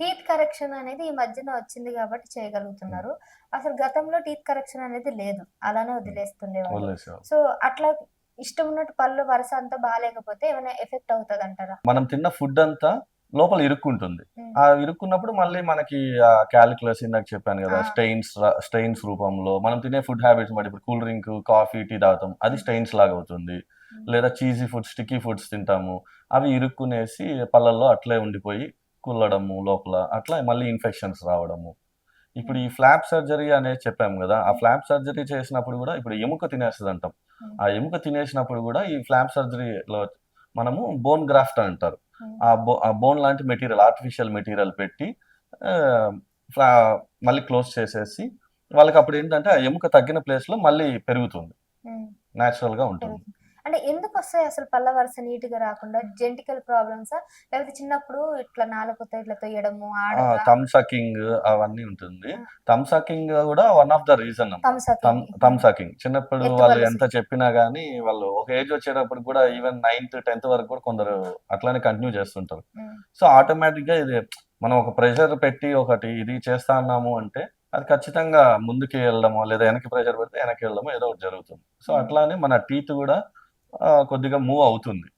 Teeth correction అనేది ఈ మధ్యన వచ్చింది కాబట్టి చేయగలుగుతున్నారు. అసలు గతంలో టీత్ కరెక్షన్ అనేది లేదు. అలానే వదిలేస్తుండేవారు వదిలేసేవాళ్ళు. సో అట్లా ఇష్టం ఉన్నట్టు పళ్ళు వరుస అంతా బాగాలేకపోతే ఏమైనా ఎఫెక్ట్ అవుతుంది అంటారా మనం తిన్న ఫుడ్ అంతా లోపల ఇరుక్కుంటుంది. ఆ ఇరుక్కున్నప్పుడు మళ్ళీ మనకి ఆ క్యాలిక్యులస్ ఇందాక చెప్పాను కదా. స్టెయిన్స్ స్టెయిన్స్ రూపంలో మనం తినే ఫుడ్ హ్యాబిట్స్ బట్టి ఇప్పుడు కూల్ డ్రింక్ కాఫీ టీ తాగుతాం అది స్టెయిన్స్ లాగా అవుతుంది. లేదా చీజీ ఫుడ్స్ స్టిక్కీ ఫుడ్స్ తింటాము. అవి ఇరుక్కునేసి పళ్ళల్లో అట్లే ఉండిపోయి కుల్లడము లోపల అట్లా మళ్ళీ ఇన్ఫెక్షన్స్ రావడము. ఇప్పుడు ఈ ఫ్లాప్ సర్జరీ అనేది చెప్పాము కదా ఆ ఫ్లాప్ సర్జరీ చేసినప్పుడు కూడా ఇప్పుడు ఎముక తినేస్తుంది అంటాం. ఆ ఎముక తినేసినప్పుడు కూడా ఈ ఫ్లాప్ సర్జరీలో మనము బోన్ గ్రాఫ్ట్ అంటారు. ఆ బో ఆ బోన్ లాంటి మెటీరియల్ ఆర్టిఫిషియల్ మెటీరియల్ పెట్టి ఫ్లా మళ్ళీ క్లోజ్ చేసేసి వాళ్ళకి అప్పుడు ఏంటంటే ఆ ఎముక తగ్గిన place లో మళ్ళీ పెరుగుతుంది. ఉమ్. natural గా ఉంటుంది. అంటే ఎందుకు వస్తాయి అసలు పళ్ళ వరుస నీట్గా రాకుండా? జెంటికల్ ప్రాబ్లమ్స్ లేకపోతే చిన్నప్పుడు ఇట్లా నాలుగుతో ఇట్లా తొయ్యడము ఆడ థమ్ సకింగ్ అవన్నీ ఉంటుంది. థమ్ సకింగ్ కూడా one of the reason thumb sucking చిన్నప్పుడు వాళ్ళు. ఎంత చెప్పినా గానీ వాళ్ళు ఒక ఏజ్ వచ్చేటప్పుడు కూడా ఈవెన్ నైన్త్ టెన్త్ వరకు కూడా కొందరు అట్లానే కంటిన్యూ చేస్తుంటారు. సో ఆటోమేటిక్గా ఇది మనం ఒక ప్రెషర్ పెట్టి ఒకటి ఇది చేస్తా అన్నాము అంటే అది ఖచ్చితంగా ముందుకి వెళ్ళడమో లేదా వెనక్కి ప్రెషర్ పెడితే వెనక్కి వెళ్ళడమో ఏదో ఒకటి జరుగుతుంది. సో. అట్లానే మన టీత్ కూడా కొద్దిగా మూవ్ అవుతుంది.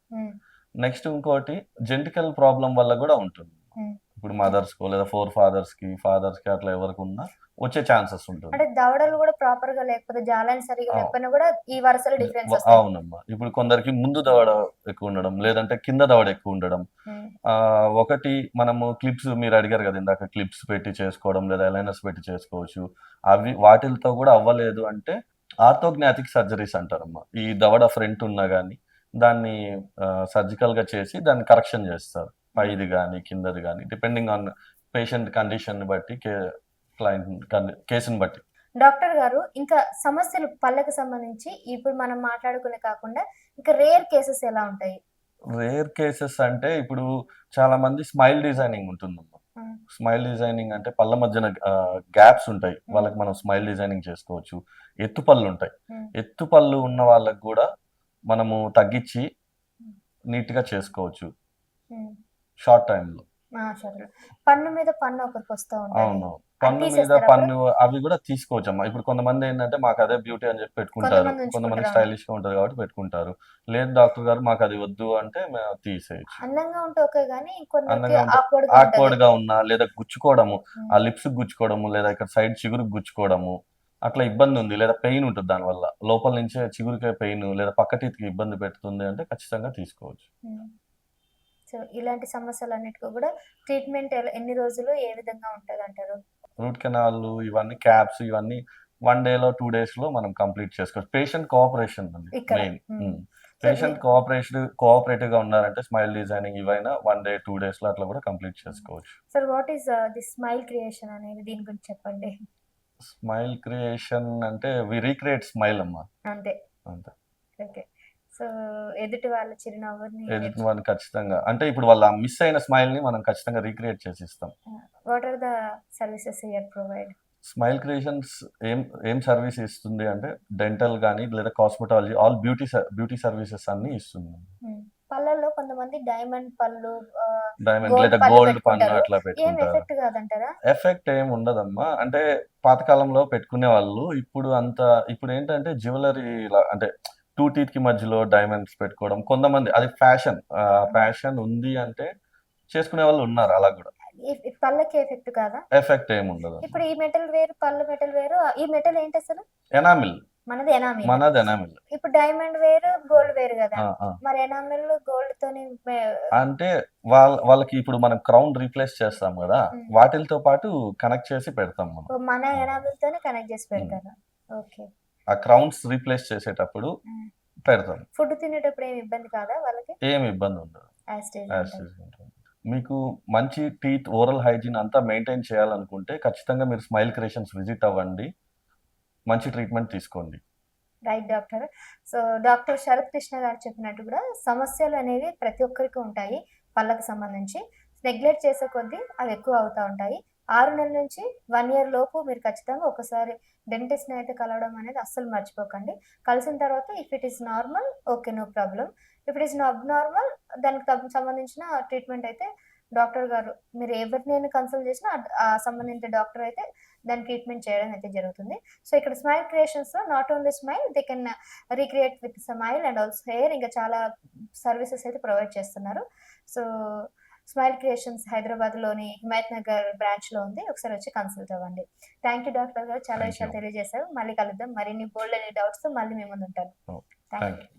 నెక్స్ట్ ఇంకోటి జెంటికల్ ప్రాబ్లం వల్ల కూడా ఉంటుంది. Hmm. ఇప్పుడు మదర్స్కు లేదా ఫోర్ ఫాదర్స్కి ఫాదర్స్కి అట్లా ఎవరికి ఉన్నా వచ్చే ఛాన్సెస్ ఉంటుంది. అంటే దవడలు కూడా ప్రాపర్గా లేకపోతే జాలని సరిగా. లేకపోయినా కూడా ఈ వరుసలో డిఫరెన్స్ అవునమ్మా. ఇప్పుడు కొందరికి ముందు దవడ ఎక్కువ ఉండడం లేదంటే కింద దవడ ఎక్కువ ఉండడం. ఆ, ఒకటి మనము క్లిప్స్ మీరు అడిగారు కదా ఇందాక క్లిప్స్ పెట్టి చేసుకోవడం లేదా ఎలైనర్స్ పెట్టి చేసుకోవచ్చు. అవి వాటిలతో కూడా అవ్వలేదు అంటే ఆర్థోగ్నాటిక్ సర్జరీస్ అంటారమ్మా. ఈ దవడ ఫ్రంట్ ఉన్నా కానీ దాన్ని సర్జికల్గా చేసి దాన్ని కరెక్షన్ చేస్తారు. పైది కానీ కిందది కానీ డిపెండింగ్ ఆన్ పేషెంట్ కండిషన్ బట్టి క్లయింట్ కేసుని బట్టి. డాక్టర్ గారు ఇంకా సమస్యలు పళ్ళకు సంబంధించి ఇప్పుడు మనం మాట్లాడుకునే కాకుండా ఇంకా రేర్ కేసెస్ ఎలా ఉంటాయి? రేర్ కేసెస్ అంటే ఇప్పుడు చాలా మంది స్మైల్ డిజైనింగ్ ఉంటుందమ్మా. స్మైల్ డిజైనింగ్ అంటే పళ్ళ మధ్యన గ్యాప్స్ ఉంటాయి. వాళ్ళకి మనం స్మైల్ డిజైనింగ్ చేసుకోవచ్చు. ఎత్తు పళ్ళు ఉంటాయి. Hmm. ఎత్తు పళ్ళు ఉన్న వాళ్ళకి కూడా మనము తగ్గించి నీట్గా చేసుకోవచ్చు. షార్ట్ టైంలో పన్ను మీద పన్ను ఒకరికి వస్తూ ఉంటుంది అవును పన్ను మీద పన్ను అవి కూడా తీసుకోవచ్చు అమ్మా ఇప్పుడు కొంతమంది ఏంటంటే మాకు అదే బ్యూటీ అని చెప్పి పెట్టుకుంటారు. కొంతమంది. స్టైలిష్గా ఉంటారు కాబట్టి పెట్టుకుంటారు. లేదు డాక్టర్ గారు మాకు అది వద్దు అంటే తీసేయచ్చు. అందంగా ఉంటే ఓకే ఆక్వర్డ్. గా ఉన్నా లేదా గుచ్చుకోవడము. ఆ లిప్స్ గుచ్చుకోవడము లేదా ఇక్కడ సైడ్ చిగురు గుచ్చుకోవడము అట్లా ఇబ్బంది ఉంది లేదా పెయిన్ ఉంటుంది దానివల్ల లోపల నుంచే చిగురుకే పెయిన్ లేదా పక్క టీత్కి ఇబ్బంది పెడుతుంది అంటే ఖచ్చితంగా తీసుకోవచ్చు. సో ఇలాంటి సమస్యలన్నిటికీ కూడా ట్రీట్మెంట్ ఎన్ని రోజులు ఏ విధంగా ఉంటది అంటారు రూట్ కెనాల్ ఇవన్నీ క్యాప్స్ ఇవన్నీ వన్ డేలో టూ డేస్లో మనం కంప్లీట్ చేసుకోవచ్చు. Patient cooperation. Main. Patient cooperation కోఆపరేటివ్గా ఉన్నారంటే స్మైల్ డిజైనింగ్ ఇవైనా వన్ డే టూ డేస్లో అట్లా కూడా కంప్లీట్ చేసుకోవచ్చు. Sir what is the smile creation అనేది దీని గురించి చెప్పండి? స్మైల్ క్రియేషన్ అంటే వి రీక్రియేట్ స్మైల్ అమ్మా. అంతే. అంతే. ఓకే. సో ఎదుటి వాళ్ళ చిరునవ్వుని ఎదుటి వాళ్ళని ఖచ్చితంగా. అంటే ఇప్పుడు వాళ్ళ మిస్ అయిన స్మైల్ని మనం ఖచ్చితంగా రీక్రియేట్ చేసి ఇస్తాం what are the services you're provide smile creations ఏం ఏం సర్వీస్ ఇస్తుంది అంటే డెంటల్ కానీ లేదా cosmetology all beauty beauty services అన్ని ఇస్తుంది. పళ్ళల్లో కొంతమంది డైమండ్ పళ్ళు డైమండ్ లేదా గోల్డ్ పన్ను. అట్లా పెట్టుకుంటారు. ఎఫెక్ట్ ఏం ఉండదమ్మా. అంటే పాతకాలంలో పెట్టుకునే వాళ్ళు ఇప్పుడు అంత ఇప్పుడు ఏంటంటే జ్యువెలరీ అంటే టూ టీత్కి మధ్యలో డైమండ్స్ పెట్టుకోవడం కొంతమంది అది ఫ్యాషన్ ఫ్యాషన్ ఉంది అంటే చేసుకునే వాళ్ళు ఉన్నారు అలా కూడా. పళ్ళకి ఎఫెక్ట్ కాదా? ఎఫెక్ట్ ఏం ఉండదు. ఇప్పుడు ఈ మెటల్ వేరు పళ్ళు మెటల్ వేరు ఈ మెటల్ ఏంటి అసలు? ఎనామిల్. మనది ఎనామిల్. మనది ఎనామిల్. ఇప్పుడు డైమండ్ వేరు గోల్డ్ వేరు కదా. మరి ఎనామిల్ గోల్డ్ తోని అంటే వాళ్ళ వాళ్ళకి ఇప్పుడు మనం క్రౌన్ రీప్లేస్ చేస్తాం కదా. వాటిలతో పాటు కనెక్ట్ చేసి పెడతాం మనం. మన ఎనామిల్ తోనే కనెక్ట్ చేసి పెడతారు? ఓకే. ఆ క్రౌన్స్ రీప్లేస్ చేసేటప్పుడు. పెడతాం. ఫుడ్ తినేటప్పుడు ఏమి ఇబ్బంది కాదా వాళ్ళకి? ఏం ఇబ్బంది ఉండదు. మీకు మంచి టీత్ ఓరల్ హైజీన్ అంతా మెయింటైన్ చేయాలనుకుంటే ఖచ్చితంగా మీరు స్మైల్ క్రియేషన్స్ విజిట్ అవ్వండి. మంచి ట్రీట్మెంట్ తీసుకోండి. Right doctor. So doctor Sharath Krishna garu చెప్పినట్టు కూడా సమస్యలు అనేవి ప్రతి ఒక్కరికి ఉంటాయి పళ్ళకు సంబంధించి. నెగ్లెక్ట్ చేసే కొద్దీ అవి ఎక్కువ అవుతూ ఉంటాయి. ఆరు నెలల నుంచి వన్ ఇయర్ లోపు మీరు ఖచ్చితంగా ఒకసారి డెంటిస్ట్ని అయితే కలవడం అనేది అస్సలు మర్చిపోకండి. కలిసిన తర్వాత if it is normal okay no problem if it is normal దానికి సంబంధించిన ట్రీట్మెంట్ అయితే డాక్టర్ గారు మీరు ఎవరినైనా కన్సల్ట్ చేసినా ఆ- సంబంధించిన డాక్టర్ అయితే దాని ట్రీట్మెంట్ చేయడం అయితే జరుగుతుంది. సో ఇక్కడ smile క్రియేషన్స్లో not only smile they can recreate with smile and also hair ఇంకా చాలా సర్వీసెస్ అయితే ప్రొవైడ్ చేస్తున్నారు. సో స్మైల్ క్రియేషన్స్ హైదరాబాద్లోని హిమాయత్ నగర్ బ్రాంచ్లో ఉంది. ఒకసారి వచ్చి కన్సల్ట్ అవ్వండి. థ్యాంక్ యూ డాక్టర్ గారు. చాలా విషయాలు. తెలియజేశారు. మళ్ళీ కలుద్దాం. మరిన్ని బోల్డ్ అనే డౌట్స్ మళ్ళీ మేము ఉంటాను థ్యాంక్ యూ